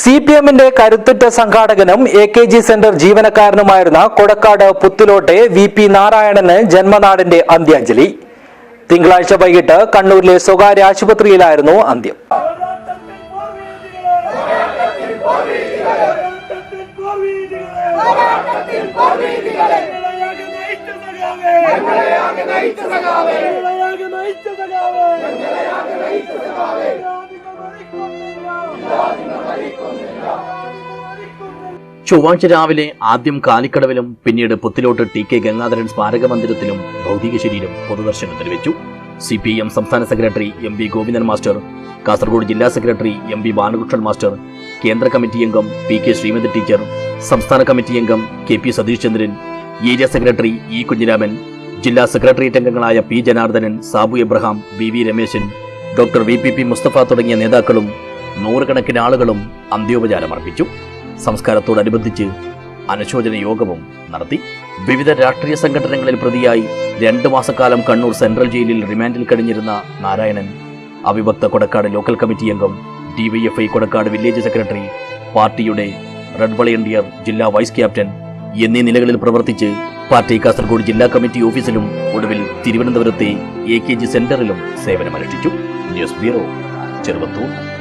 C P എമ്മിന്റെ കരുത്തുറ്റ സംഘാടകനും എ കെ ജി സെന്റർ ജീവനക്കാരനുമായിരുന്ന കൊടക്കാട് പുത്തിലോട്ടെ വി പി നാരായണന് ജന്മനാടിന്റെ അന്ത്യാഞ്ജലി. തിങ്കളാഴ്ച വൈകിട്ട് കണ്ണൂരിലെ സ്വകാര്യ ആശുപത്രിയിലായിരുന്നു അന്ത്യം. ചൊവ്വാഴ്ച രാവിലെ ആദ്യം കാലിക്കടവിലും പിന്നീട് പുത്തിലോട്ട് ടി കെ ഗംഗാധരൻ സ്മാരക മന്ദിരത്തിലും ഭൗതിക ശരീരം പൊതുദർശനത്തിന് വെച്ചു സി പി എം സംസ്ഥാന secretary M V Govindan master Kasaragod ജില്ലാ secretary M V Balakrishnan master കേന്ദ്ര കമ്മിറ്റി അംഗം പി കെ ശ്രീമതി ടീച്ചർ സംസ്ഥാന കമ്മിറ്റി അംഗം K P Satheesh Chandran area secretary E Kunhiraman ജില്ലാ സെക്രട്ടേറിയറ്റ് അംഗങ്ങളായ P Janardhanan Sabu Abraham B V Rameshan doctor V P P Musthafa തുടങ്ങിയ നേതാക്കളും നൂറുകണക്കിന് ആളുകളും അന്ത്യോപചാരം അർപ്പിച്ചു സംസ്കാരത്തോടനുബന്ധിച്ച് അനുശോചന യോഗവും നടത്തി. വിവിധ രാഷ്ട്രീയ സംഘടനകളിൽ പ്രതിയായി രണ്ടു മാസക്കാലം കണ്ണൂർ സെൻട്രൽ ജയിലിൽ റിമാൻഡിൽ കഴിഞ്ഞിരുന്ന നാരായണൻ അവിഭക്ത കൊടക്കാട് ലോക്കൽ കമ്മിറ്റി അംഗം ഡിവൈഎഫ്ഐ കൊടക്കാട് വില്ലേജ് സെക്രട്ടറി പാർട്ടിയുടെ റെഡ് വളണ്ടിയർ ജില്ലാ വൈസ് ക്യാപ്റ്റൻ എന്നീ നിലകളിൽ പ്രവർത്തിച്ച് പാർട്ടി കാസർഗോഡ് ജില്ലാ കമ്മിറ്റി ഓഫീസിലും ഒടുവിൽ തിരുവനന്തപുരത്തെ എ കെ ജി സെന്ററിലും സേവനമനുഷ്ഠിച്ചു. News bureau Cheruvathur.